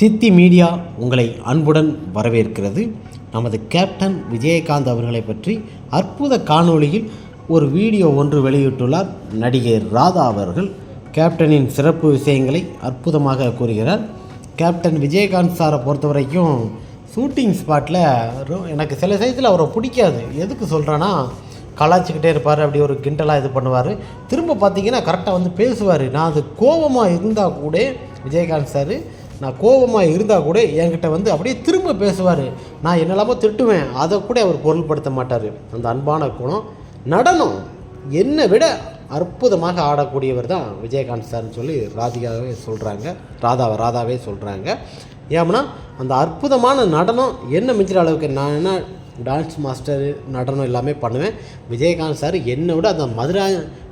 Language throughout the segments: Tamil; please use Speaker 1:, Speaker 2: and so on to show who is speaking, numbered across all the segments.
Speaker 1: தித்தி மீடியா உங்களை அன்புடன் வரவேற்கிறது. நமது கேப்டன் விஜயகாந்த் அவர்களை பற்றி அற்புத காணொளியில் ஒரு வீடியோ ஒன்று வெளியிட்டுள்ளார். நடிகை ராதா அவர்கள் கேப்டனின் சிறப்பு விஷயங்களை அற்புதமாக கூறுகிறார். கேப்டன் விஜயகாந்த் சாரை பொறுத்த வரைக்கும் ஷூட்டிங் ஸ்பாட்டில் எனக்கு சில சைஸில் அவரை பிடிக்காது. எதுக்கு சொல்கிறேன்னா கலாச்சிக்கிட்டே இருப்பார் அப்படி ஒரு கிண்டலாக இது பண்ணுவார். திரும்ப பார்த்தீங்கன்னா கரெக்டாக வந்து பேசுவார். நான் அது கோபமாக இருந்தால் கூட விஜயகாந்த் சார் நான் கோபமாக இருந்தால் கூட என்கிட்ட வந்து அப்படியே திரும்ப பேசுவார். நான் என்னெல்லாமோ திட்டுவேன். அதை கூட அவர் பொருள்படுத்த மாட்டார். அந்த அன்பான குணம் நடனம். என்னை விட அற்புதமாக ஆடக்கூடியவர் தான் விஜயகாந்த் சார்னு சொல்லி ராதிகாவே சொல்கிறாங்க ராதாவை ராதாவே சொல்கிறாங்க ஏன்னா அந்த அற்புதமான நடனம் என்ன மிஞ்சிற அளவுக்கு நான் என்ன டான்ஸ் மாஸ்டர் நடனம் எல்லாமே பண்ணுவேன். விஜயகாந்த் சார் என்னை விட அந்த மதுரா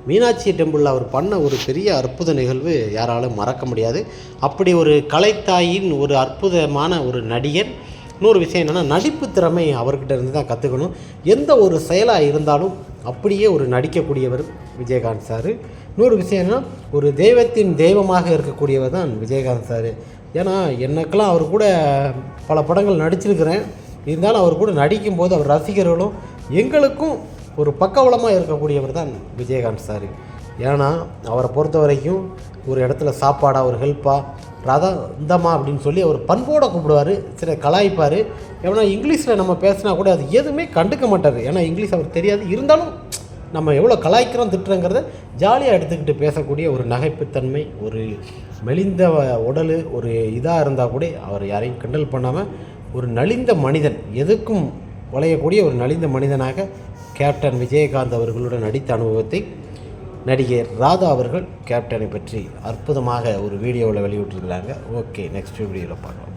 Speaker 1: மீனாட்சி டெம்பிளில் அவர் பண்ண ஒரு பெரிய அற்புத நிகழ்வு யாராலும் மறக்க முடியாது. அப்படி ஒரு கலைத்தாயின் ஒரு அற்புதமான ஒரு நடிகர் இன்னொரு விஷயம் என்னென்னா நடிப்பு திறமை அவர்கிட்ட இருந்து தான் கற்றுக்கணும் எந்த ஒரு செயலாக இருந்தாலும் அப்படியே ஒரு நடிக்கக்கூடியவர் விஜயகாந்த் சார். இன்னொரு விஷயம் என்னன்னா ஒரு தெய்வத்தின் தெய்வமாக இருக்கக்கூடியவர் தான் விஜயகாந்த் சார். ஏன்னா எனக்கெல்லாம் அவர் கூட பல படங்கள் நடிச்சிருக்கிறேன் இருந்தாலும் அவர் கூட நடிக்கும்போது அவர் ரசிகர்களும் எங்களுக்கும் ஒரு பக்கவளமாக இருக்கக்கூடியவர் தான் விஜயகாந்த் சார். ஏன்னா அவரை பொறுத்த வரைக்கும் ஒரு இடத்துல சாப்பாடாக ஒரு ஹெல்ப்பாக ராதா இந்தம்மா அப்படின்னு சொல்லி அவர் பண்போட கூப்பிடுவார் சில கலாய்ப்பார். ஏன்னா இங்கிலீஷில் நம்ம பேசினா கூட அது எதுவுமே கண்டுக்க மாட்டார். ஏன்னா இங்கிலீஷ் அவர் தெரியாது. இருந்தாலும் நம்ம எவ்வளோ கலாய்க்கிறோம் திட்டுறங்கிறத ஜாலியாக எடுத்துக்கிட்டு பேசக்கூடிய ஒரு நகைப்புத்தன்மை ஒரு மெலிந்த உடல் ஒரு இதாக இருந்தால் கூட அவர் யாரையும் கிண்டல் பண்ணாமல் ஒரு நலிந்த மனிதன் எதுக்கும் வளையக்கூடிய ஒரு நலிந்த மனிதனாக கேப்டன் விஜயகாந்த் அவர்களுடன் நடித்த அனுபவத்தை நடிகை ராதா அவர்கள் கேப்டனை பற்றி அற்புதமாக ஒரு வீடியோவில் வெளியிட்டிருக்கிறாங்க. ஓகே நெக்ஸ்ட் வீடியோவில் பார்க்கலாம்.